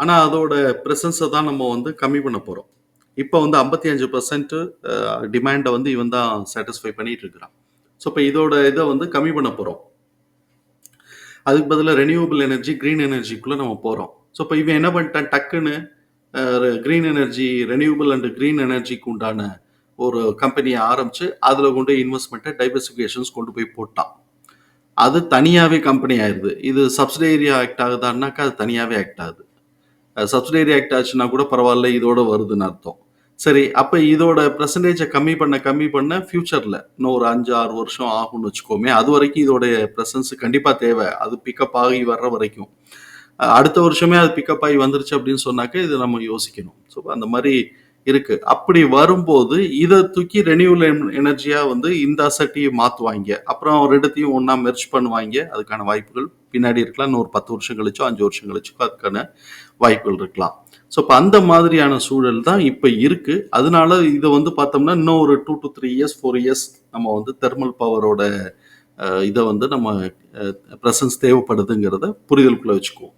ஆனால் அதோட ப்ரெசன்ஸை தான் நம்ம வந்து கம்மி பண்ண போகிறோம் இப்போ வந்து ஐம்பத்தி அஞ்சு பர்சன்ட் டிமாண்டை வந்து இவன் தான் சாட்டிஸ்ஃபை பண்ணிட்டு இருக்கிறான். ஸோ இப்போ இதோட இதை வந்து கம்மி பண்ண போகிறோம் அதுக்கு பதிலாக ரெனியூவபிள் எனர்ஜி க்ரீன் எனர்ஜிக்குள்ளே நம்ம போகிறோம் ஸோ இப்போ இவன் என்ன பண்ணிட்டான்? டக்குன்னு green energy renewable and green எனர்ஜிக்கு உண்டான ஒரு கம்பெனியை ஆரம்பித்து அதில் கொண்டு இன்வெஸ்ட்மெண்ட்டை டைவர்சிஃபிகேஷன்ஸ் கொண்டு போய் போட்டான். அது தனியாகவே கம்பெனி ஆயிடுது இது சப்சிடேரி ஆக்ட் ஆகுதான்னாக்கா அது தனியாகவே ஆக்ட் ஆகுது. சப்சிடரி ஆக்ட் ஆச்சுன்னா கூட பரவாயில்ல இதோட வருதுன்னு அர்த்தம். சரி அப்போ இதோட பெர்சன்டேஜை கம்மி பண்ண கம்மி பண்ண ஃபியூச்சரில் இன்னும் ஒரு அஞ்சு ஆறு வருஷம் ஆகும்னு வச்சுக்கோமே அது வரைக்கும் இதோடைய ப்ரெசன்ஸ் கண்டிப்பாக தேவை. அது பிக்கப் ஆகி வர்ற வரைக்கும். அடுத்த வருஷமே அது பிக்கப் ஆகி வந்துருச்சு அப்படின்னு சொன்னாக்க இது நம்ம யோசிக்கணும். ஸோ அந்த மாதிரி இருக்கு. அப்படி வரும்போது இதை தூக்கி ரெனியூவல் எனர்ஜியா வந்து இந்த அசட்டியை மாற்றுவாங்க அப்புறம் ரெண்டுத்தையும் ஒன்றா மெர்ச் பண்ணுவாங்க. அதுக்கான வாய்ப்புகள் பின்னாடி இருக்கலாம். இன்னும் ஒரு பத்து வருஷம் கழிச்சோ அஞ்சு வருஷம் கழிச்சோ அதுக்கான வாய்ப்புகள் இருக்கலாம். ஸோ இப்போ அந்த மாதிரியான சூழல் தான் இப்போ இருக்கு. அதனால இதை வந்து பார்த்தோம்னா இன்னும் ஒரு two to three years four years நம்ம வந்து தெர்மல் பவரோட இதை வந்து நம்ம ப்ரெசன்ஸ் தேவைப்படுதுங்கிறத புரிதலுக்குள்ள வச்சுக்குவோம்.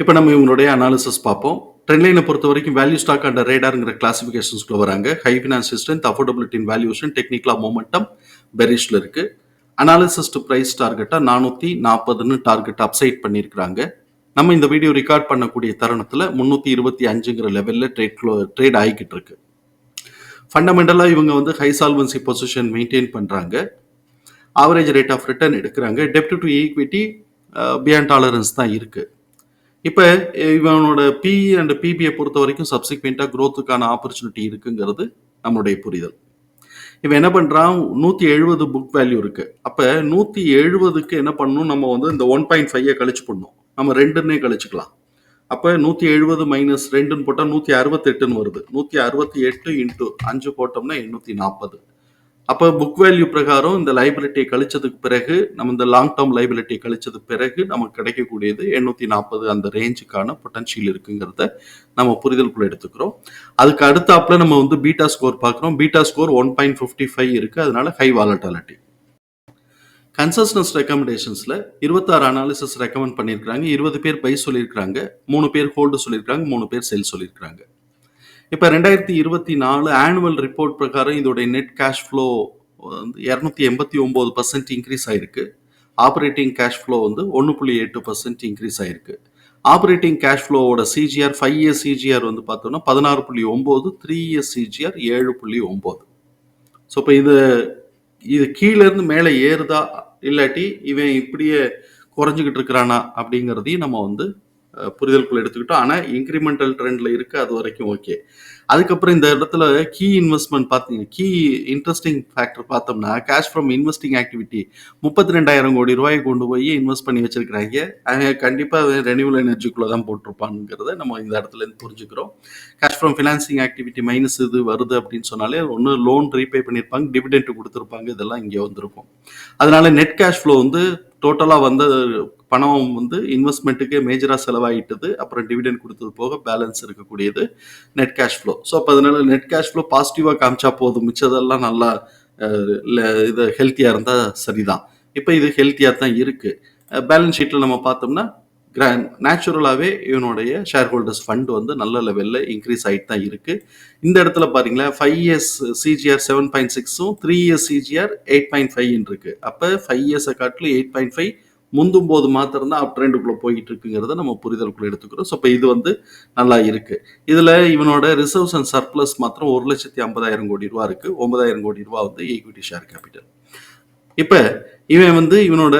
இப்போ நம்ம இவங்களுடைய அனாலிசிஸ் பார்ப்போம். ட்ரெண்ட்லைனை பொறுத்த வரைக்கும் வேல்யூ ஸ்டாக் அண்ட் ரேடாருங்கிற கிளாசிஃபிகேஷன்ஸ்க்குள்ள வராங்க. ஹை ஃபினான்ஸ் ஸ்ட்ரென்த் அஃபோர்டபிலிட்டின் வேல்யூஷன் டெக்னிக்கலாக மூமெண்டம் பெரிஷில் இருக்குது அனாலிசிஸ் டு ப்ரைஸ் டார்கெட்டாக நானூற்றி நாற்பதுன்னு டார்கெட் அப்சைட் பண்ணியிருக்கிறாங்க. நம்ம இந்த வீடியோ ரெக்கார்ட் பண்ணக்கூடிய தருணத்தில் முந்நூற்றி இருபத்தி அஞ்சுங்கிற லெவலில் ட்ரேட் ட்ரேட் ஆகிக்கிட்டு இருக்கு. ஃபண்டமெண்டலாக இவங்க வந்து ஹை சால்வன்சி பொசிஷன் மெயின்டைன் பண்ணுறாங்க ஆவரேஜ் ரேட் ஆஃப் ரிட்டர்ன் எடுக்கிறாங்க. டெப்ட் டு ஈக்விட்டி பியாண்ட் டாலரன்ஸ் தான் இருக்குது இப்போ இவனோட பிஇ அண்ட் பிபிஐ பொறுத்த வரைக்கும் சப்சிக்வெண்ட்டாக க்ரோத்துக்கான ஆப்பர்ச்சுனிட்டி இருக்குங்கிறது நம்மளுடைய புரிதல். இவன் என்ன பண்ணுறான் நூற்றி எழுபது புக் வேல்யூ இருக்குது அப்போ நூற்றி எழுபதுக்கு என்ன பண்ணணும்? நம்ம வந்து இந்த ஒன் பாயிண்ட் ஃபைவை கழிச்சு பண்ணணும் நம்ம ரெண்டுன்னே கழிச்சுக்கலாம். அப்போ நூற்றி எழுபது மைனஸ் ரெண்டுன்னு போட்டால் நூற்றி அறுபத்தெட்டுன்னு வருது. நூற்றி அறுபத்தி எட்டு இன்ட்டு அஞ்சு போட்டோம்னா எண்ணூற்றி நாற்பது அப்போ புக் வேல்யூ பிரகாரம் இந்த லைபிலிட்டியை கழிச்சதுக்கு பிறகு நம்ம இந்த லாங் டேர்ம் லைபிலிட்டியை கழிச்சதுக்கு பிறகு நமக்கு கிடைக்கக்கூடியது எண்ணூற்றி நாற்பது அந்த ரேஞ்சுக்கான பொட்டன்ஷியல் இருக்குங்கிறத நம்ம புரிதலுக்குள்ள எடுத்துக்கிறோம். அதுக்கு அடுத்தாப்புல நம்ம வந்து பீட்டா ஸ்கோர் பார்க்குறோம். Beta score one point fifty five இருக்குது அதனால ஹை வாலட்டாலிட்டி கன்சஸ்டன்ஸ் ரெக்கமெண்டேஷன்ஸில் இருபத்தாறு அனாலிசிஸ் ரெக்கமெண்ட் பண்ணியிருக்காங்க இருபது பேர் பை சொல்லியிருக்கிறாங்க. மூணு பேர் ஹோல்டு சொல்லியிருக்காங்க மூணு பேர் செல் சொல்லியிருக்கிறாங்க. இப்போ ரெண்டாயிரத்தி இருபத்தி நாலு ஆனுவல் ரிப்போர்ட் பிரகாரம் இதோடைய நெட் கேஷ் ஃப்ளோ வந்து இரநூத்தி எண்பத்தி ஒம்பது பர்சன்ட் இன்க்ரீஸ் ஆயிருக்கு. ஆப்ரேட்டிங் கேஷ் ஃப்ளோ வந்து ஒன்று புள்ளி எட்டு பர்சன்ட் இன்க்ரீஸ் ஆயிருக்கு. ஆப்ரேட்டிங் கேஷ் ஃப்ளோவோட சிஜிஆர் ஃபைவ் இயர்ஸ் சிஜிஆர் வந்து பார்த்தோம்னா பதினாறு புள்ளி ஒம்பது த்ரீ இயர்ஸ் சிஜிஆர் ஏழு புள்ளி ஒம்பது ஸோ இப்போ இது இது கீழேருந்து மேலே ஏறுதா? இல்லாட்டி இவன் இப்படியே குறைஞ்சிக்கிட்டு இருக்கிறானா அப்படிங்கிறதையும் நம்ம வந்து புரிதலுக்குள்ள எடுத்துக்கிட்டோம். ஆனால் இன்க்ரிமெண்டல் ட்ரெண்டில் இருக்குது அது வரைக்கும் ஓகே அதுக்கப்புறம் இந்த இடத்துல கீ இன்வெஸ்ட்மெண்ட் பார்த்தீங்க கீ இன்ட்ரெஸ்டிங் ஃபேக்டர் பார்த்தோம்னா கேஷ் ஃப்ரம் இன்வெஸ்டிங் ஆக்டிவிட்டி முப்பத்தி ரெண்டாயிரம் கோடி ரூபாயை கொண்டு போய் இன்வெஸ்ட் பண்ணி வச்சிருக்கிறாங்க. கண்டிப்பாக ரெனியூவல் எனர்ஜிக்குள்ளே தான் போட்டிருப்பாங்கிறத நம்ம இந்த இடத்துல இருந்து புரிஞ்சுக்கிறோம். Cash from financing activity minus இது வருது அப்படின்னு சொன்னாலே ஒன்று லோன் ரீபே பண்ணியிருப்பாங்க டிவிடெண்ட் கொடுத்துருப்பாங்க இதெல்லாம் இங்கே வந்திருக்கும். அதனால நெட் கேஷ் ஃப்ளோ வந்து டோட்டலாக வந்த பணம் வந்து இன்வெஸ்ட்மெண்ட்டுக்கு மேஜராக செலவாயிட்டது. அப்புறம் டிவிடெண்ட் கொடுத்தது போக பேலன்ஸ் இருக்கக்கூடியது. நெட் கேஷ் ஃப்ளோ ஸோ அப்போ அதனால நெட் கேஷ் ஃப்ளோ பாசிட்டிவாக காமிச்சா போதும். மிச்சதெல்லாம் நல்லா இது ஹெல்த்தியாக இருந்தால் சரிதான். இப்போ இது ஹெல்த்தியாக தான் இருக்குது பேலன்ஸ் ஷீட்டில் நம்ம பார்த்தோம்னா கிராண்ட் நேச்சுரலாகவே இவனுடைய ஷேர் ஹோல்டர்ஸ் ஃபண்ட் வந்து நல்ல லெவலில் இன்க்ரீஸ் ஆகிட்டு தான் இருக்குது இந்த இடத்துல பாருங்களேன் five years CAGR seven point சிக்ஸும் three years CAGR eight point ஃபைவ்னு இருக்குது அப்போ ஃபைவ் இயர்ஸை காட்டிலும் எயிட் பாயிண்ட் ஃபைவ் முந்தும் போது மாத்திரம்தான் அப் ட்ரெண்டுக்குள்ளே போயிட்டு இருக்குங்கிறத நம்ம புரிதலுக்குள்ளே எடுத்துக்கிறோம். ஸோ இப்போ இது வந்து நல்லா இருக்குது இதில் இவனோட ரிசர்வ்ஸ் அண்ட் சர்ப்ளஸ் மாத்திரம் ஒரு லட்சத்தி ஐம்பதாயிரம் கோடி ரூபா இருக்கு. ஒன்பதாயிரம் கோடி ரூபா வந்து ஈக்விட்டி ஷேர் கேபிட்டல் இப்போ இவன் வந்து இவனோட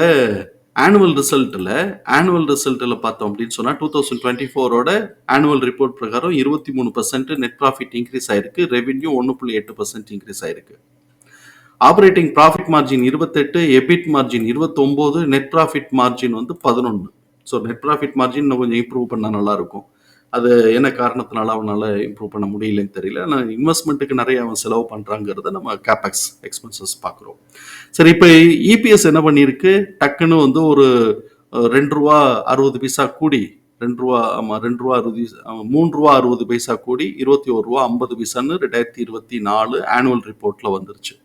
ஆனுவல் ரிசல்ட்டில் ஆனுவல் ரிசல்ட்டில் பார்த்தோம் அப்படின்னு சொன்னால் டூ தௌசண்ட் டுவெண்ட்டி ஃபோரோட ஆனுவல் ரிப்போர்ட் பிரகாரம் இருபத்தி மூணு பர்சன்ட் நெட் ப்ராஃபிட் இன்க்ரீஸ் ஆயிருக்கு. ரெவென்யூ ஒன்று புள்ளி எட்டு பர்சன்ட் இன்க்ரீஸ் ஆயிருக்கு. ஆப்ரேட்டிங் ப்ராஃபிட் மார்ஜின் இருபத்தெட்டு எபிட் மார்ஜின் இருபத்தொம்போது நெட் ப்ராஃபிட் மார்ஜின் வந்து பதினொன்று ஸோ நெட் ப்ராஃபிட் மார்ஜின் இன்னும் கொஞ்சம் இம்ப்ரூவ் பண்ணால் நல்லாயிருக்கும் அது என்ன காரணத்தினால அவனால் இம்ப்ரூவ் பண்ண முடியலன்னு தெரியல. ஆனால் இன்வெஸ்ட்மெண்ட்டுக்கு நிறைய அவன் செலவு பண்ணுறாங்கிறத நம்ம கேபெக்ஸ் எக்ஸ்பென்சஸ் பார்க்குறோம். சரி இப்போ இபிஎஸ் என்ன பண்ணியிருக்கு? டக்குன்னு வந்து ஒரு ரெண்டு ரூபா அறுபது பைசா கூடி ரெண்டு ரூபா ஆமாம் ரெண்டு ரூபா அறுபது மூன்று மூணு ரூபா அறுபது பைசா கூடி இருபத்தி ஒரு ரூபா ஐம்பது பைசான்னு ரெண்டாயிரத்தி இருபத்தி நாலு ஆனுவல் ரிப்போர்ட்டில் வந்துருச்சு.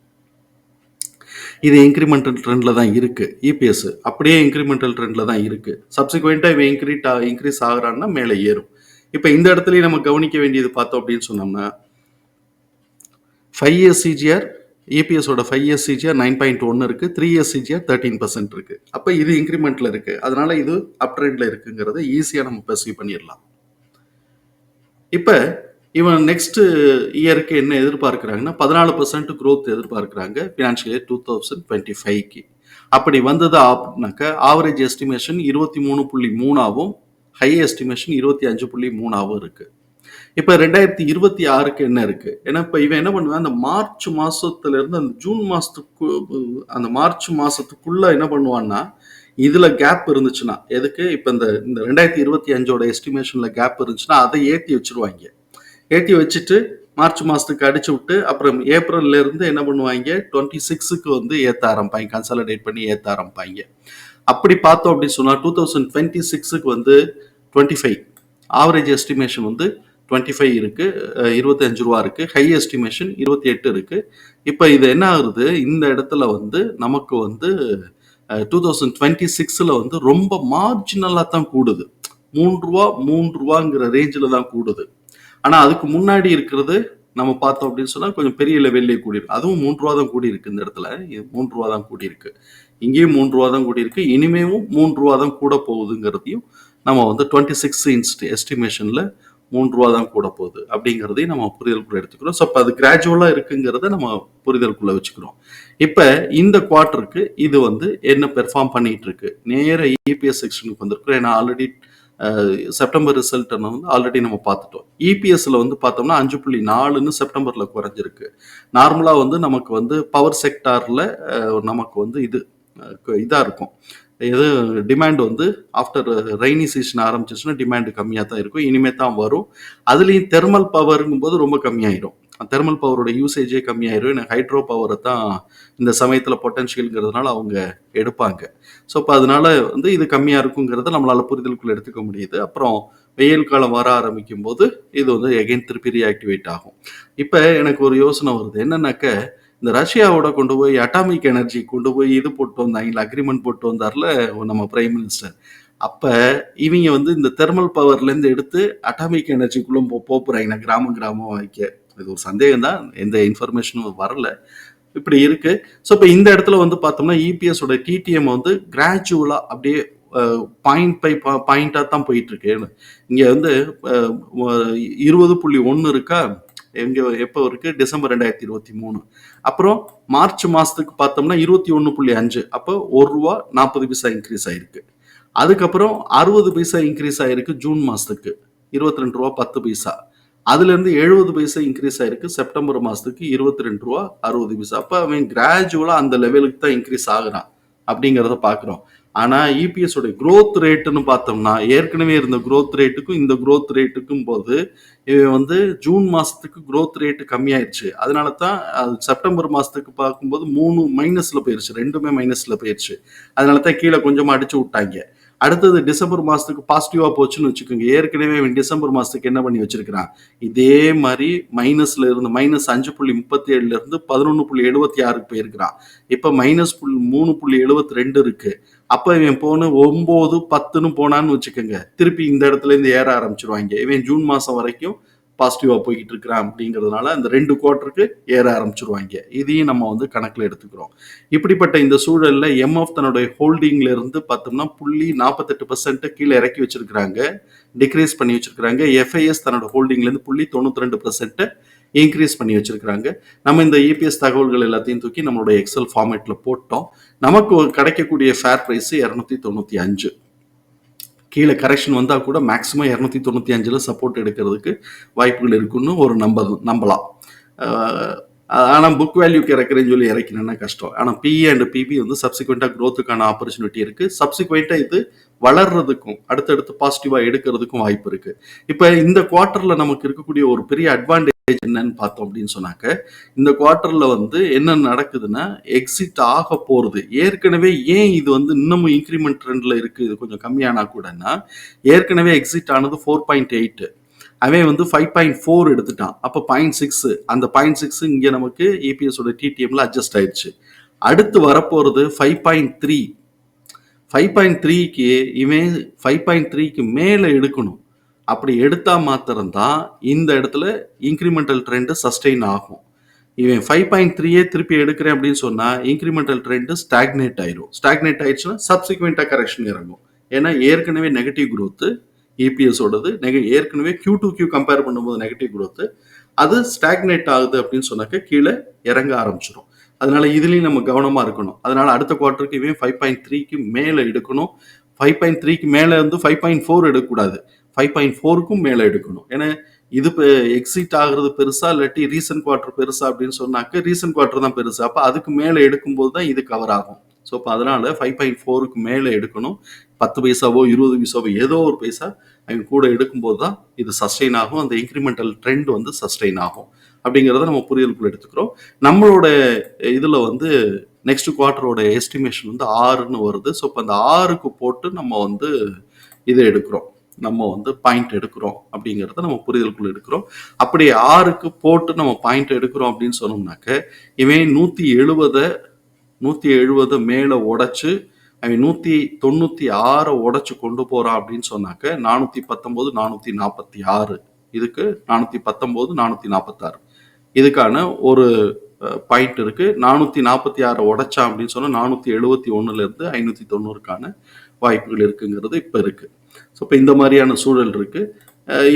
இது இன்க்ரிமெண்டல் ட்ரெண்டில் தான் இருக்குது இபிஎஸ் அப்படியே இன்க்ரிமெண்டல் ட்ரெண்டில் தான் இருக்குது சப்சிக்வெண்ட்டாக இவன் இன்க்ரீட் இன்க்ரீஸ் ஆகுறான்னா மேலே ஏறும். இப்போ இந்த இடத்துலையும் நம்ம கவனிக்க வேண்டியது பார்த்தோம் அப்படின்னு சொன்னோம்னா five years CAGR ஏபிஎஸோட five years CAGR nine point ஒன்று இருக்குது three years CAGR thirteen percent இருக்குது அப்போ இது இன்க்ரிமெண்ட்டில் இருக்குது அதனால் இது அப் ட்ரெண்டில் இருக்குங்கிறத ஈஸியாக நம்ம பெர்சீவ் பண்ணிடலாம். இப்போ இவன் நெக்ஸ்ட் இயருக்கு என்ன எதிர்பார்க்குறாங்கன்னா பதினாலு பர்சன்ட் க்ரோத் எதிர்பார்க்குறாங்க financial year two thousand twenty ஃபைவ்க்கு அப்படி வந்தது அப்படின்னாக்கா ஆவரேஜ் எஸ்டிமேஷன் இருபத்தி மூணு புள்ளி மூணாவும் ஹை எஸ்டிமேஷன் இருபத்தி அஞ்சு புள்ளி மூணாவும் இருக்குது இப்போ ரெண்டாயிரத்தி இருபத்தி ஆறுக்கு என்ன இருக்குது ஏன்னா இப்போ இவன் என்ன பண்ணுவான்? அந்த மார்ச் மாதத்துலேருந்து அந்த ஜூன் மாதத்துக்கு அந்த மார்ச் மாதத்துக்குள்ளே என்ன பண்ணுவான்னா இதில் கேப் இருந்துச்சுன்னா எதுக்கு? இப்போ இந்த இந்த ரெண்டாயிரத்தி இருபத்தி அஞ்சோட எஸ்டிமேஷனில் கேப் இருந்துச்சுன்னா அதை ஏற்றி வச்சிருவாங்க. ஏற்றி வச்சுட்டு மார்ச் மாதத்துக்கு அடிச்சு விட்டு அப்புறம் ஏப்ரல்லேருந்து என்ன பண்ணுவாங்க? டுவெண்ட்டி சிக்ஸுக்கு வந்து ஏற்ற ஆரம்பிப்பாங்க. கன்சாலிடேட் பண்ணி ஏற்ற ஆரம்பிப்பாங்க. அப்படி பார்த்தோம் அப்படின்னு சொன்னால் டூ தௌசண்ட் டுவெண்ட்டி சிக்ஸுக்கு வந்து டுவெண்ட்டி ஃபைவ் ஆவரேஜ் எஸ்டிமேஷன் வந்து டுவெண்ட்டி ஃபைவ் இருக்கு இருபத்தஞ்சு ரூபா இருக்குது ஹை எஸ்டிமேஷன் இருபத்தி எட்டு இருக்குது இப்போ இது என்ன ஆகுது? இந்த இடத்துல வந்து நமக்கு வந்து டூ தௌசண்ட் டுவெண்ட்டி சிக்ஸில் வந்து ரொம்ப மார்ஜினலாக தான் கூடுது. மூன்று ரூபா மூன்று ரூபாங்கிற ரேஞ்சில் தான் கூடுது. ஆனால் அதுக்கு முன்னாடி இருக்கிறது நம்ம பார்த்தோம் அப்படின்னு சொன்னால் கொஞ்சம் பெரிய லெவல்லே கூடியிருக்கு. அதுவும் மூன்று ரூபா தான் கூடியிருக்கு இந்த இடத்துல. இது மூன்று ரூபா தான் கூடியிருக்கு. இங்கேயும் மூன்று ரூபா தான் கூடியிருக்கு. இனிமேவும் மூன்று ரூபா தான் கூட போகுதுங்கிறதையும் நம்ம வந்து டுவெண்ட்டி சிக்ஸ் இன்ஸ்ட் எஸ்டிமேஷனில் மூன்று ரூபா தான் கூட போகுது அப்படிங்கிறதையும் நம்ம புரிதலுக்குள்ள எடுத்துக்கிறோம். ஸோ அப்போ அது கிராஜுவலாக இருக்குங்கிறத நம்ம புரிதலுக்குள்ள வச்சுக்கிறோம். இப்போ இந்த குவார்ட்டருக்கு இது வந்து என்ன பெர்ஃபார்ம் பண்ணிட்டு இருக்கு? நேர இபிஎஸ் செக்ஷனுக்கு வந்திருக்கிறோம். ஏன்னா ஆல்ரெடி செப்டம்பர் ரிசல்ட் வந்து ஆல்ரெடி நம்ம பார்த்துட்டோம். இபிஎஸ்ல வந்து பார்த்தோம்னா அஞ்சு புள்ளி நாலுன்னு செப்டம்பர்ல குறைஞ்சிருக்கு. நார்மலா வந்து நமக்கு வந்து பவர் செக்டார்ல நமக்கு வந்து இது இதாக இதா இருக்கும். எது டிமாண்ட் வந்து ஆஃப்டர் ரெய்னி சீசன் ஆரம்பிச்சிச்சுன்னா டிமாண்ட் கம்மியாக தான் இருக்கும். இனிமே தான் வரும். அதுலேயும் தெர்மல் பவருங்கும் போது ரொம்ப கம்மியாயிடும் தெர்மல் பவரோட யூசேஜே கம்மியாயிரும். ஏன்னா ஹைட்ரோ பவரை தான் இந்த சமயத்தில் பொட்டன்ஷியல்ங்கிறதுனால அவங்க எடுப்பாங்க. ஸோ இப்போ அதனால வந்து இது கம்மியாக இருக்குங்கிறத நம்மளால் புரிதலுக்குள்ள எடுத்துக்க முடியுது. அப்புறம் வெயில் காலம் வர ஆரம்பிக்கும் போது இது வந்து எகைன் திருப்பி ரீஆக்டிவேட் ஆகும். இப்போ எனக்கு ஒரு யோசனை வருது. என்னன்னாக்க இந்த ரஷ்யாவோட கொண்டு போய் அட்டாமிக் எனர்ஜி கொண்டு போய் இது போட்டு வந்தாங்களா அக்ரிமெண்ட் போட்டு வந்தார்ல நம்ம பிரைம் மினிஸ்டர் அப்போ இவங்க வந்து இந்த தெர்மல் பவர்லேருந்து எடுத்து அட்டாமிக் எனர்ஜிக்குள்ளே போ போகிறாங்க கிராமம் கிராமம் வைக்க இது ஒரு சந்தேகம் தான் எந்த இன்ஃபர்மேஷனும் வரல. இப்படி இருக்கு. ஸோ இப்போ இந்த இடத்துல வந்து பார்த்தோம்னா இபிஎஸ் ஓட டிடிஎம் வந்து கிராஜுவலா அப்படியே பாயிண்ட் பை பாயிண்டா தான் போயிட்டு இருக்கு இங்க வந்து இருபது புள்ளி ஒன்று இருக்கா? எங்க எப்போ இருக்கு? டிசம்பர் ரெண்டாயிரத்தி இருபத்தி மூணு. அப்புறம் மார்ச் மாசத்துக்கு பார்த்தோம்னா இருபத்தி ஒன்று புள்ளி அஞ்சு. அப்போ ஒரு ரூபா நாற்பது பைசா இன்க்ரீஸ் ஆயிருக்கு. அதுக்கப்புறம் அறுபது பைசா இன்க்ரீஸ் ஆயிருக்கு ஜூன் மாசத்துக்கு. இருபத்தி ரெண்டு ரூபா பத்து பைசா. அதுலேருந்து எழுபது பைசா இன்க்ரீஸ் ஆயிருக்கு. செப்டம்பர் மாதத்துக்கு இருபத்தி ரெண்டு ரூபா அறுபது பைசா. அப்போ அவன் கிராஜுவலாக அந்த லெவலுக்கு தான் இன்க்ரீஸ் ஆகுறான் அப்படிங்கிறத பார்க்குறோம். ஆனால் இபிஎஸோடைய க்ரோத் ரேட்டுன்னு பார்த்தோம்னா ஏற்கனவே இருந்த க்ரோத் ரேட்டுக்கும் இந்த க்ரோத் ரேட்டுக்கும் போது இவன் வந்து ஜூன் மாதத்துக்கு க்ரோத் ரேட்டு கம்மியாயிருச்சு. அதனால தான் அது செப்டம்பர் மாதத்துக்கு பார்க்கும்போது மூணு மைனஸில் போயிருச்சு. ரெண்டுமே மைனஸில் போயிருச்சு. அதனால தான் கீழே கொஞ்சமாக அடிச்சு விட்டாங்க. அடுத்தது டிசம்பர் மாதத்துக்கு பாசிட்டிவாக போச்சுன்னு வச்சுக்கோங்க. ஏற்கனவே அவன் டிசம்பர் மாதத்துக்கு என்ன பண்ணி வச்சிருக்கிறான்? இதே மாதிரி மைனஸ்ல இருந்து மைனஸ் அஞ்சு புள்ளி முப்பத்தி ஏழுல இருந்து புள்ளி எழுபத்தி ஆறுக்கு போயிருக்கிறான். இப்போ மைனஸ் புள்ளி மூணு புள்ளி எழுபத்தி ரெண்டு இருக்கு. அப்போ இவன் போன ஒம்பது பத்துன்னு போனான்னு வச்சுக்கோங்க. திருப்பி இந்த இடத்துல இருந்து ஏற ஆரம்பிச்சிருவாங்க. இவன் ஜூன் மாதம் வரைக்கும் பாசிட்டிவாக போய்கிட்டு இருக்கிறான் அப்படிங்கிறதுனால அந்த ரெண்டு குவார்ட்டருக்கு ஏற ஆரம்பிச்சிருவாங்க. இதையும் நம்ம வந்து கணக்கில் எடுத்துக்கிறோம். இப்படிப்பட்ட இந்த சூழலில் எம்எஃப் தன்னுடைய ஹோல்டிங்ல இருந்து பார்த்தோம்னா புள்ளி நாற்பத்தெட்டு பர்சன்ட்டு கீழே இறக்கி வச்சிருக்கிறாங்க. டிக்ரீஸ் பண்ணி வச்சிருக்கிறாங்க. எஃப்ஐஎஸ் தன்னோட ஹோல்டிங்லேருந்து புள்ளி தொண்ணூத்தி ரெண்டு பர்சன்ட்டு இன்க்ரீஸ் பண்ணி வச்சிருக்கிறாங்க. நம்ம இந்த இபிஎஸ் தகவல்கள் எல்லாத்தையும் தூக்கி நம்மளோட எக்ஸல் ஃபார்மேட்டில் போட்டோம். நமக்கு கிடைக்கக்கூடிய ஃபேர் ப்ரைஸ் இரநூத்தி தொண்ணூற்றி அஞ்சு. கீழே கரெக்ஷன் வந்தால் கூட மேக்ஸிமம் இரநூத்தி தொண்ணூற்றி அஞ்சில் சப்போர்ட் எடுக்கிறதுக்கு வாய்ப்புகள் இருக்குன்னு ஒரு நம்ப நம்பலாம். ஆனால் புக் வேல்யூக்கு இறக்குறேன்னு சொல்லி இறக்கினா கஷ்டம். ஆனால் பிஇ அண்ட் பிபி வந்து சப்சிக்வெண்ட்டாக க்ரோத்துக்கான ஆப்பர்ச்சுனிட்டி இருக்குது சப்சிக்வெண்ட்டாக இது வளர்றதுக்கும் அடுத்தடுத்து பாசிட்டிவாக எடுக்கிறதுக்கும் வாய்ப்பு இருக்குது இப்போ இந்த குவார்ட்டரில் நமக்கு இருக்கக்கூடிய ஒரு பெரிய அட்வான்டேஜ் என்னன்னு பார்த்தோம் அப்படின்னு சொன்னாக்க இந்த குவார்ட்டர்ல வந்து என்ன நடக்குதுன்னா எக்ஸிட் ஆக போறது. ஏற்கனவே ஏன் இது வந்து இன்னமும் இன்க்ரிமெண்ட் ட்ரெண்ட்ல இருக்கு இது கொஞ்சம் கம்மியானா கூடன்னா ஏற்கனவே எக்ஸிட் ஆனது ஃபோர் பாயிண்ட் எயிட் அவன் வந்து ஃபைவ் பாயிண்ட் ஃபோர் எடுத்துட்டான். அப்போ பாயிண்ட் சிக்ஸ் அந்த பாயிண்ட் சிக்ஸ் இங்கே நமக்கு ஏபிஎஸோட டிடிஎம்ல அட்ஜஸ்ட் ஆயிடுச்சு. அடுத்து வரப்போறது five point three five point த்ரீக்கு இவன் ஃபைவ் பாயிண்ட் த்ரீக்கு மேலே எடுக்கணும். அப்படி எடுத்தால் மாத்திரம்தான் இந்த இடத்துல இன்க்ரிமெண்டல் ட்ரெண்டு சஸ்டெயின் ஆகும். இவன் ஃபைவ் பாயிண்ட் த்ரீயே திருப்பி எடுக்கிறேன் அப்படின்னு சொன்னால் இன்க்ரிமெண்டல் ட்ரெண்டு ஸ்டாக்னேட் ஆயிரும். ஸ்டாக்னேட் ஆயிடுச்சுன்னா சப்சிக்வெண்ட்டாக கரெக்ஷன் இறங்கும். ஏன்னா ஏற்கனவே நெகட்டிவ் growth இபிஎஸோடது நெக ஏற்கனவே கியூ டு கியூ கம்பேர் பண்ணும்போது நெகட்டிவ் growth. அது ஸ்டாக்னேட் ஆகுது அப்படின்னு சொன்னாக்க கீழே இறங்க ஆரம்பிச்சிடும் அதனால இதுலேயும் நம்ம கவனமாக இருக்கணும். அதனால அடுத்த குவார்ட்டருக்கு இவன் ஃபைவ் பாயிண்ட் த்ரீக்கு மேலே எடுக்கணும். ஃபைவ் பாயிண்ட் த்ரீக்கு மேலே வந்து ஃபைவ் பாயிண்ட் ஃபோர் எடுக்கக்கூடாது. ஃபைவ் பாயிண்ட் ஃபோருக்கும் மேலே எடுக்கணும். ஏன்னா இது இப்போ எக்ஸிட் ஆகுறது பெருசா இல்லாட்டி ரீசன்ட் குவார்டர் பெருசா அப்படின்னு சொன்னாக்க ரீசன்ட் குவார்டர் தான் பெருசு. அப்போ அதுக்கு மேலே எடுக்கும்போது தான் இது கவர் ஆகும். ஸோ இப்போ அதனால ஃபைவ் பாயிண்ட் ஃபோருக்கு மேலே எடுக்கணும். பத்து பைசாவோ இருபது பைசாவோ ஏதோ ஒரு பைசா அவங்க கூட எடுக்கும்போது தான் இது சஸ்டெயின் ஆகும். அந்த இன்க்ரிமெண்டல் ட்ரெண்ட் வந்து சஸ்டெயின் ஆகும். அப்படிங்கிறத நம்ம புரியலுக்குள்ள எடுத்துக்கிறோம். நம்மளோட இதில் வந்து நெக்ஸ்ட் குவார்ட்டரோட எஸ்டிமேஷன் வந்து ஆறுன்னு வருது. ஸோ இப்போ அந்த ஆறுக்கு போட்டு நம்ம வந்து இதை எடுக்கிறோம். நம்ம வந்து பாயிண்ட் எடுக்கிறோம் அப்படிங்கிறத நம்ம புரிதலுக்குள்ள எடுக்கிறோம். அப்படி ஆறுக்கு போட்டு நம்ம பாயிண்ட் எடுக்கிறோம் அப்படின்னு சொன்னோம்னாக்க இவன் நூற்றி எழுபதை நூற்றி எழுபதை மேலே உடைச்சு அவன் நூற்றி தொண்ணூற்றி ஆறை உடைச்சு கொண்டு போகிறான் அப்படின்னு சொன்னாக்க நானூற்றி பத்தொம்போது நானூற்றி நாற்பத்தி ஆறு. இதுக்கு நானூற்றி பத்தொம்போது நானூற்றி நாற்பத்தாறு இதுக்கான ஒரு பாயிண்ட் இருக்கு. நானூற்றி நாற்பத்தி ஆறை உடைச்சா அப்படின்னு சொன்னால் நானூற்றி எழுபத்தி ஒன்றுலேருந்து ஐநூற்றி தொண்ணூறுக்கான வாய்ப்புகள் இருக்குங்கிறது இப்போ இருக்கு. ஸோ இப்போ இந்த மாதிரியான சூழல் இருக்குது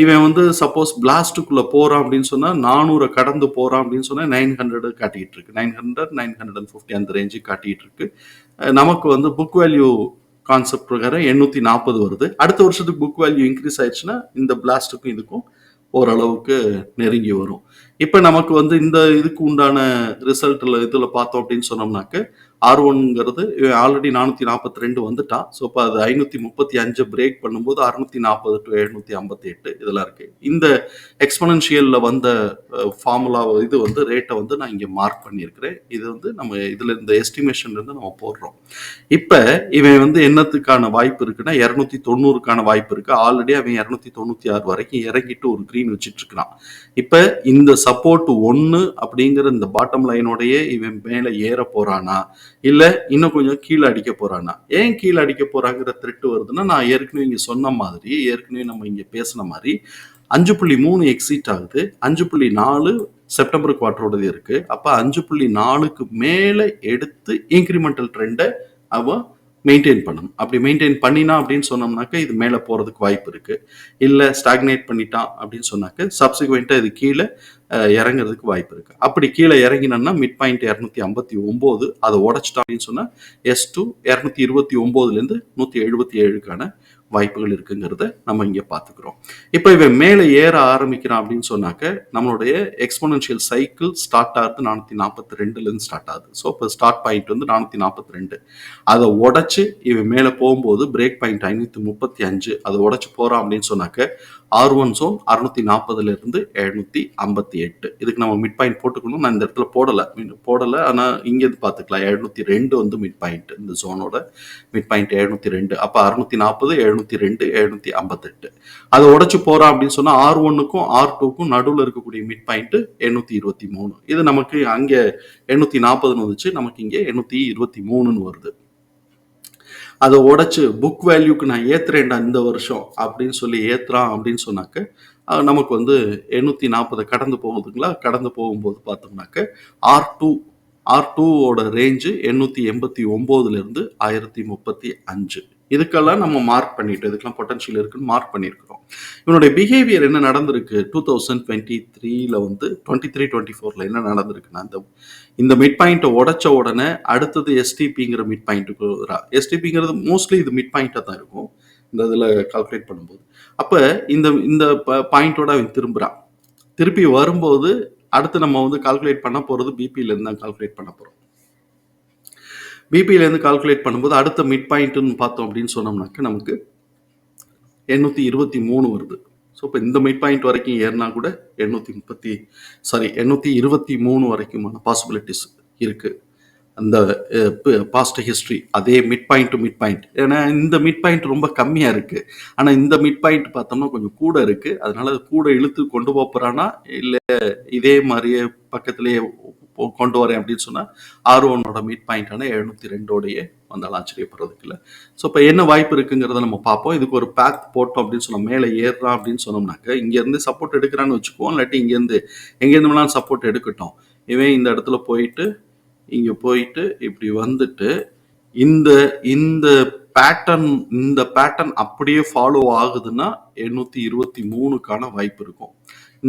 இவன் வந்து சப்போஸ் பிளாஸ்ட்டுக்குள்ளே போகிறான் அப்படின்னு சொன்னால் நானூறை கடந்து போகிறான் அப்படின்னு சொன்னால் நைன் ஹண்ட்ரட் காட்டிகிட்டு இருக்கு. Nine hundred nine hundred and fifty அந்த ரேஞ்சு காட்டிகிட்டு இருக்கு நமக்கு வந்து புக் வேல்யூ கான்செப்ட் பிரகாரம் எண்ணூத்தி நாற்பது வருது. அடுத்த வருஷத்துக்கு புக் வேல்யூ இன்க்ரீஸ் ஆயிடுச்சுன்னா இந்த பிளாஸ்ட்டுக்கும் இதுக்கும் ஓரளவுக்கு நெருங்கி வரும். இப்போ நமக்கு வந்து இந்த இதுக்கு உண்டான ரிசல்ட்டில் இதில் பார்த்தோம் அப்படின்னு சொன்னோம்னாக்க ஆர் ஒன்ங்கிறது ஆல்ரெடி நானூற்றி நாற்பத்தி ரெண்டு வந்துட்டா. ஸோ இப்போ அது ஐநூற்றி முப்பத்தி அஞ்சு பிரேக் பண்ணும்போது அறுநூத்தி நாற்பது டு எழுநூற்றி ஐம்பத்தி எட்டு இதெல்லாம் இருக்கு. இந்த எக்ஸ்பனன்ஷியலில் வந்த ஃபார்முலா இது வந்து ரேட்டை வந்து நான் இங்கே மார்க் பண்ணியிருக்கிறேன். இது வந்து நம்ம இதில் இந்த எஸ்டிமேஷன்லேருந்து நம்ம போடுறோம். இப்போ இவன் வந்து என்னத்துக்கான வாய்ப்பு இருக்குன்னா இரநூத்தி தொண்ணூறுக்கான வாய்ப்பு இருக்கு. ஆல்ரெடி அவன் இரநூத்தி தொண்ணூற்றி ஆறு வரைக்கும் இறங்கிட்டு ஒரு க்ரீன் வச்சுட்டு இருக்கிறான். இப்போ இந்த சப்போர்ட் ஒன்று அப்படிங்கிற இந்த பாட்டம் லைனோடைய இவன் மேலே ஏற போறானா? இல்லை இன்னும் கொஞ்சம் கீழே அடிக்க போறானா? ஏன் கீழே அடிக்க போறாங்கிற த்ரெட்டு வருதுன்னா நான் ஏற்கனவே இங்கே சொன்ன மாதிரி ஏற்கனவே நம்ம இங்கே பேசின மாதிரி அஞ்சு புள்ளி மூணு எக்ஸிட் ஆகுது. அஞ்சு புள்ளி நாலு செப்டம்பர் குவார்டரோடது இருக்குது அப்போ அஞ்சு புள்ளி நாலுக்கு மேலே எடுத்து இன்க்ரிமெண்டல் ட்ரெண்டை அவன் மெயின்டைன் பண்ணணும் அப்படி மெயின்டைன் பண்ணினா அப்படின்னு சொன்னோம்னாக்க இது மேலே போகிறதுக்கு வாய்ப்பு இருக்குது இல்லை ஸ்டாக்னேட் பண்ணிட்டான் அப்படின்னு சொன்னாக்க சப்சிக்வெண்ட்டாக இது கீழே இறங்குறதுக்கு வாய்ப்பு இருக்குது அப்படி கீழே இறங்கினோம்னா மிட் பாயிண்ட் இரநூத்தி ஐம்பத்தி ஒம்பது அதை உடச்சிட்டா அப்படின்னு சொன்னால் எஸ் டூ இரநூத்தி இருபத்தி ஒம்போதுலேருந்து நூற்றி எழுபத்தி ஏழுக்கான வாய்ப்புகள் இருக்குங்கிறத நம்ம இங்கே பார்த்துக்கிறோம். இப்போ இவன் மேலே ஏற ஆரம்பிக்கிறான் அப்படின்னு சொன்னாக்க நம்மளுடைய எக்ஸ்போனன்ஷியல் சைக்கிள் ஸ்டார்ட் ஆகுது நானூற்றி நாற்பத்தி ரெண்டுலேருந்து ஸ்டார்ட் ஆகுது. ஸோ இப்போ ஸ்டார்ட் பாயிண்ட் வந்து நானூற்றி நாற்பத்தி ரெண்டு அதை உடைச்சு இவன் மேலே போகும்போது பிரேக் பாயிண்ட் ஐநூற்றி முப்பத்தி அஞ்சு அதை உடைச்சு போகிறான் அப்படின்னு சொன்னாக்க ஆர் ஒன் ஜோன் அறுநூத்தி நாற்பதுல இருந்து எழுநூத்தி ஐம்பத்தி எட்டு. இதுக்கு நம்ம மிட் பாயிண்ட் போட்டுக்கணும். நான் இந்த இடத்துல போடலை. போடலை. ஆனால் இங்கேருந்து பார்த்துக்கலாம். எழுநூத்தி ரெண்டு வந்து மிட் பாயிண்ட் இந்த ஜோனோட மிட் பாயிண்ட் எழுநூத்தி ரெண்டு. அப்போ அறுநூத்தி நாற்பது எழுநூத்தி ரெண்டு எழுநூத்தி ஐம்பத்தெட்டு. அதை உடச்சு போறோம் அப்படின்னு சொன்னா ஆர் ஒன்னுக்கும் ஆர் டூக்கும் நடுவில் இருக்கக்கூடிய மிட் பாயிண்ட் எண்ணூத்தி இருபத்தி மூணு. இது நமக்கு அங்கே எண்ணூத்தி நாற்பதுன்னு வந்துச்சு நமக்கு இங்கே எண்ணூத்தி இருபத்தி மூணுன்னு வருது. அதை உடச்சு புக் வேல்யூக்கு நான் ஏத்துறேன்டா இந்த வருஷம் அப்படின்னு சொல்லி ஏத்துறான் அப்படின்னு சொன்னாக்க நமக்கு வந்து எண்ணூத்தி நாற்பதை கடந்து போகுதுங்களா? கடந்து போகும்போது பார்த்தோம்னாக்க ஆர் டூ ஆர் டூவோட ரேஞ்சு எண்ணூத்தி எண்பத்தி ஒன்பதுல இருந்து ஆயிரத்தி முப்பத்தி அஞ்சு. இதுக்கெல்லாம் நம்ம மார்க் பண்ணிட்டு இதுக்கெல்லாம் பொட்டன்ஷியல் இருக்குன்னு மார்க் பண்ணியிருக்கிறோம். இவனுடைய பிஹேவியர் என்ன நடந்திருக்கு? டூ தௌசண்ட் டுவெண்ட்டி த்ரீல வந்து டுவெண்ட்டி த்ரீ டுவெண்ட்டி ஃபோரில் என்ன நடந்திருக்குன்னா இந்த இந்த மிட் பாயிண்ட்டை உடச்ச உடனே அடுத்தது எஸ்டிபிங்கிற மிட் பாயிண்ட்டுக்கு எஸ்டிபிங்கிறது மோஸ்ட்லி இது மிட் பாயிண்ட்டாக தான் இருக்கும். இந்த இதில் கால்குலேட் பண்ணும்போது. அப்போ இந்த இந்த பாயிண்டோட அவன் திரும்புகிறான் திருப்பி வரும்போது அடுத்து நம்ம வந்து கால்குலேட் பண்ண போகிறது பிபியிலேருந்து தான் கால்குலேட் பண்ண போகிறோம் பிபியிலேருந்து கால்குலேட் பண்ணும்போது அடுத்த மிட் பாயிண்ட்டுன்னு பார்த்தோம் அப்படின்னு சொன்னோம்னாக்க நமக்கு எண்ணூற்றி இருபத்தி மூணு வருது. ஸோ இப்போ இந்த மிட் பாயிண்ட் வரைக்கும் ஏறினா கூட எண்ணூற்றி முப்பத்தி சாரி எண்ணூற்றி இருபத்தி மூணு வரைக்குமான பாசிபிலிட்டிஸ் இருக்குது அந்த பாஸ்ட் ஹிஸ்ட்ரி அதே mid point to mid point ஏன்னா இந்த மிட் பாயிண்ட் ரொம்ப கம்மியாக இருக்குது ஆனால் இந்த மிட் பாயிண்ட் பார்த்தோம்னா கொஞ்சம் கூட இருக்குது அதனால அது கூட இழுத்து கொண்டு போகிறானா இல்லை இதே மாதிரியே பக்கத்துலேயே கொண்டு வரேன் அப்படின்னு சொன்னால் ஆர் ஒன்னோட மீட் பாயிண்டான எழுநூற்றி ரெண்டோடையே வந்தாலும் ஆச்சரியப்படுறதுக்கு இல்லை. ஸோ இப்போ என்ன வாய்ப்பு இருக்குங்கிறத நம்ம பார்ப்போம். இதுக்கு ஒரு பேக் போட்டோம் அப்படின்னு சொன்னால் மேலே ஏறுறான் அப்படின்னு சொன்னோம்னாக்க இங்கேருந்து சப்போர்ட் எடுக்கிறான்னு வச்சுக்குவோம். இல்லாட்டி இங்கேருந்து எங்கேருந்து வேணாலும் சப்போர்ட் எடுக்கட்டும். இவன் இந்த இடத்துல போயிட்டு இங்கே போயிட்டு இப்படி வந்துட்டு இந்த இந்த பேட்டர்ன் இந்த பேட்டர்ன் அப்படியே ஃபாலோ ஆகுதுன்னா எண்ணூற்றி இருபத்தி மூணுக்கான வாய்ப்பு இருக்கும்.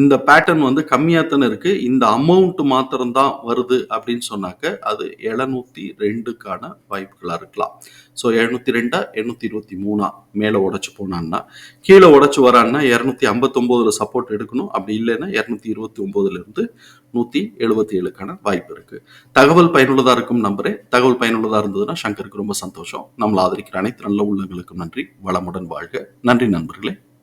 இந்த பேட்டர்ன் வந்து கம்மியாக தானே இருக்குது இந்த அமௌண்ட் மாத்திரம்தான் வருது அப்படின்னு சொன்னாக்க அது எழுநூற்றி ரெண்டுக்கான வாய்ப்புகளாக இருக்கலாம். ஸோ எழுநூத்தி ரெண்டா எண்ணூற்றி இருபத்தி மூணா மேலே உடச்சி போனான்னா கீழே உடச்சி வரான்னா இரநூத்தி ஐம்பத்தொம்போதில் சப்போர்ட் எடுக்கணும். அப்படி இல்லைன்னா இரநூத்தி இருபத்தி ஒம்போதுலேருந்து நூற்றி எழுபத்தி ஏழுக்கான வாய்ப்பு இருக்குது தகவல் பயனுள்ளதாக இருக்கும் நம்பரே தகவல் பயனுள்ளதாக இருந்ததுன்னா சங்கருக்கு ரொம்ப சந்தோஷம். நம்மளை ஆதரிக்கிற அனைத்து நல்ல உள்ளங்களுக்கும் நன்றி. வளமுடன் வாழ்க. நன்றி நண்பர்களே.